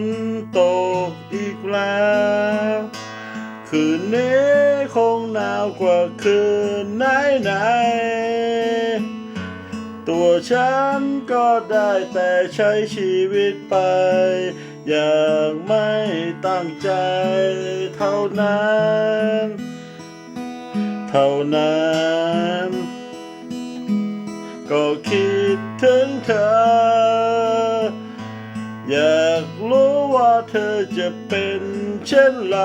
นตกอีกแล้ว คืนนี้คงหนาวกว่าคืนไหนไหนๆตัวฉันก็ได้แต่ใช้ชีวิตไป อย่างไม่ตั้งใจเท่านั้น เท่านั้น ก็คิดถึงเธอ อยากรู้ว่าเธอจะเป็นเช่นไร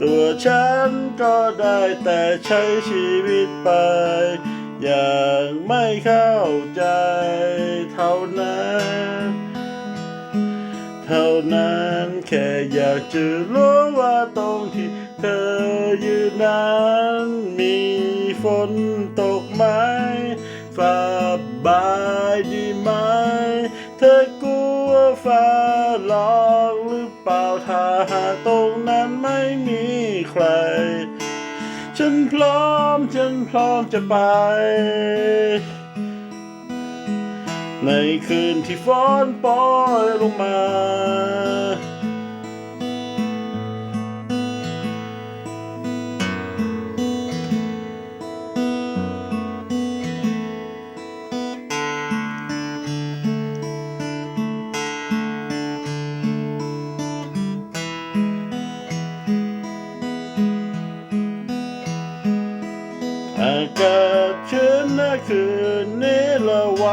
ตัวฉันก็ได้แต่ใช้ชีวิตไปอย่างไม่เข้าใจเท่านั้น เท่านั้นแค่อยากจะรู้ว่าตรงที่เธอยืนนั้นมีฝนตกไหมฟ้าบายดีไหม เธอกลัวฟ้าร้องหรือเปล่าถ้าหาตรงนั้นไม่มีใคร ฉันพร้อมฉันพร้อมจะไป ในคืนที่ฝนโปรยลงมา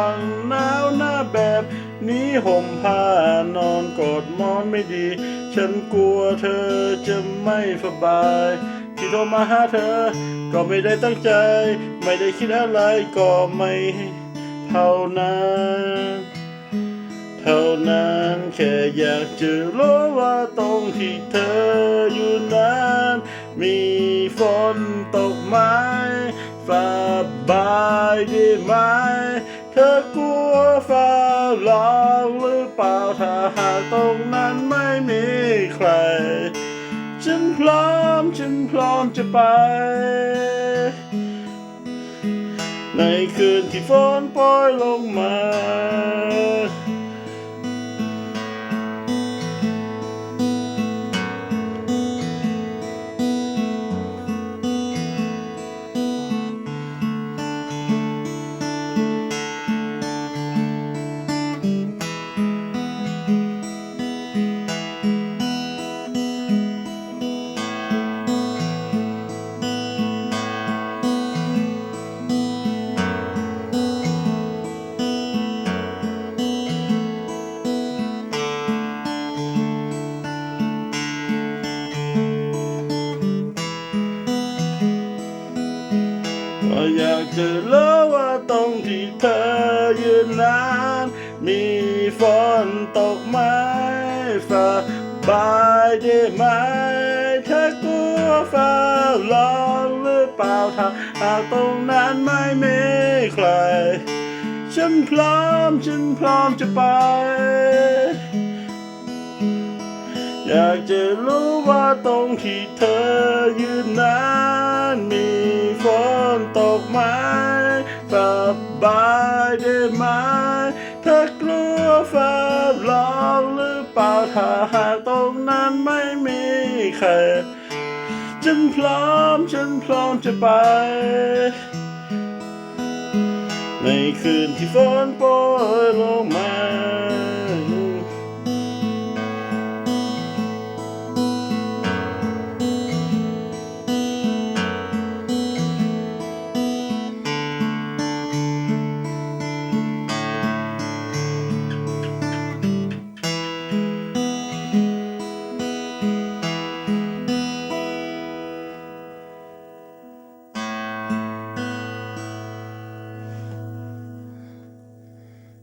ังหนาวหน้าแบบนี้ห่มผ้านอนกอดมอนไม่ดี ฉันกลัวเธอจะไม่สบาย ที่โทรมาหาเธอ ก็ไม่ได้ตั้งใจ ไม่ได้คิดอะไรก็ไม่เท่านั้นเท่านั้นแค่อยากจะรู้ว่าตรงที่เธออยู่นั้น มีฝนตกไหมฟ้าบายดีไหม เธอกลัวฟ้าร้องหรือเปล่าถ้าหากตรงนั้นไม่มีใคร ฉันพร้อมฉันพร้อมจะไป ในคืนที่ฝนโปรยลงมา อยากจะรู้ว่าตรงที่เธอยืนนั้นมีฝนตกไหมฟ้าบายได้ไหมเธอกลัวฟ้าร้องหรือเปล่าถ้าหากตรงนั้นไม่มีใคร ฉันพร้อมฉันพร้อมจะไป อยากจะรู้ว่าตรงที่เธอยืนนั้นมี ฝนตกไหมฟ้าบายได้ไหมเธอกลัวฟ้าร้องหรือเปล่าถ้าหากตรงนั้นไม่มีใครฉันพร้อมฉันพร้อมจะไป ในคืนที่ฝนโปรยลงมา